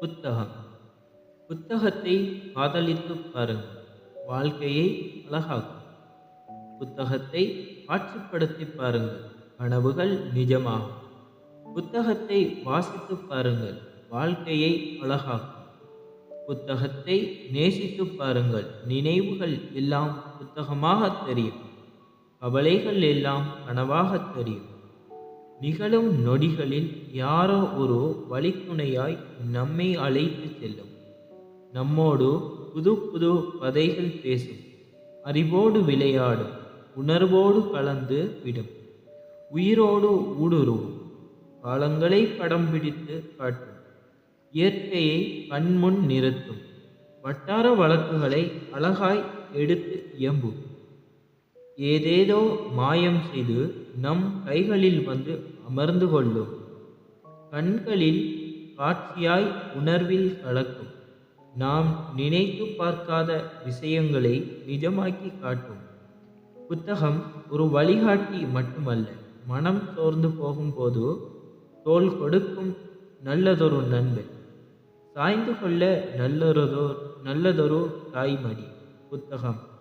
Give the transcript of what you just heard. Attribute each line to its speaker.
Speaker 1: புத்தகம். புத்தகத்தை காதலித்து பாருங்கள். வாழ்க்கையை அழகாக்கும். புத்தகத்தை காட்சிப்படுத்தி பாருங்கள். கனவுகள் நிஜமாகும். புத்தகத்தை வாசித்து பாருங்கள். வாழ்க்கையை அழகாக்கும். புத்தகத்தை நேசித்து பாருங்கள். நினைவுகள் எல்லாம் புத்தகமாக தெரியும். கவலைகள் எல்லாம் கனவாக தெரியும். நிகழும் நொடிகளில் யாரோ ஒரு வழித்துணையாய் நம்மை அழைத்து செல்லும். நம்மோடு புது புது கதைகள் பேசும். அறிவோடு விளையாடும். உணர்வோடு கலந்து விடும். உயிரோடு ஊடுருவும். காலங்களை படம் பிடித்து காட்டும். இயற்கையை கண்முன் நிறுத்தும். வட்டார வழக்குகளை அழகாய் எடுத்து இயம்பும். ஏதேதோ மாயம் செய்து நம் கைகளில் வந்து அமர்ந்து கொள்ளும். கண்களில் காட்சியாய் உணர்வில் கலக்கும். நாம் நினைத்து பார்க்காத விஷயங்களை நிஜமாக்கி காட்டும். புத்தகம் ஒரு வழிகாட்டி மட்டுமல்ல மனம் சோர்ந்து போகும்போது தோல் கொடுக்கும் நல்லதொரு நண்பன். சாய்ந்து கொள்ள நல்லதொரு நல்லதொரு தாய்மடி. புத்தகம்.